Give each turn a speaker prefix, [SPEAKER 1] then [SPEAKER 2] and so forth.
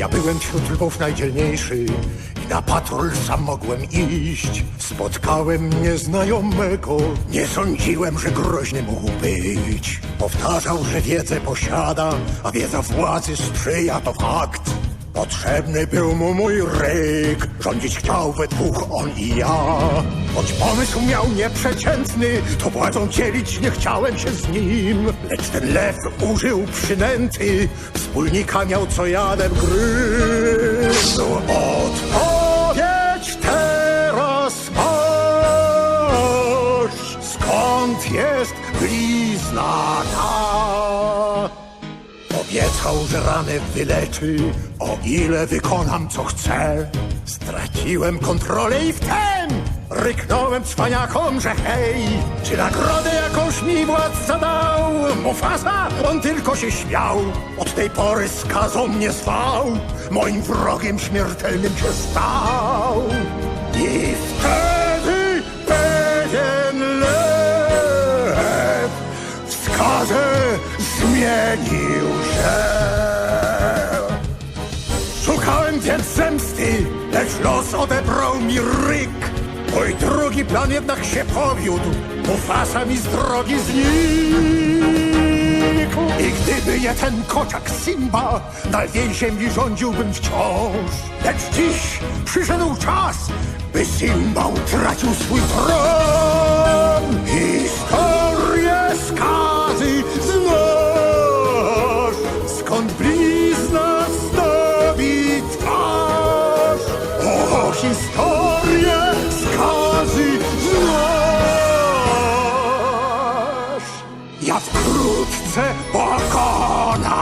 [SPEAKER 1] Ja byłem wśród lwów najdzielniejszy i na patrol sam mogłem iść. Spotkałem nieznajomego, nie sądziłem, że groźny mógł być. Powtarzał, że wiedzę posiada, a wiedza władzy sprzyja, to fakt. Potrzebny był mu mój ryk, rządzić chciał we dwóch on i ja. Choć pomysł miał nieprzeciętny, to władzą dzielić nie chciałem się z nim. Lecz ten lew użył przynęty, wspólnika miał co jadem gryzł. Odpowiedź teraz masz, skąd jest blizna ta? Obiecał, że ranę wyleczy, o ile wykonam co chcę. Straciłem kontrolę i wtem ryknąłem cwaniakom, że hej, czy nagrodę jakąś mi władca dał? Mufasa, on tylko się śmiał. Od tej pory skazą mnie zwał, moim wrogiem śmiertelnym się stał. I wtedy zmienił się. Szukałem więc zemsty, lecz los odebrał mi ryk. Mój drugi plan jednak się powiódł, Mufasa mi z drogi znikł. I gdyby nie ten kociak Simba, na lwiej ziemi rządziłbym wciąż. Lecz dziś przyszedł czas, by Simba utracił swój tron. Historię skazy znasz. Ja wkrótce pokonam.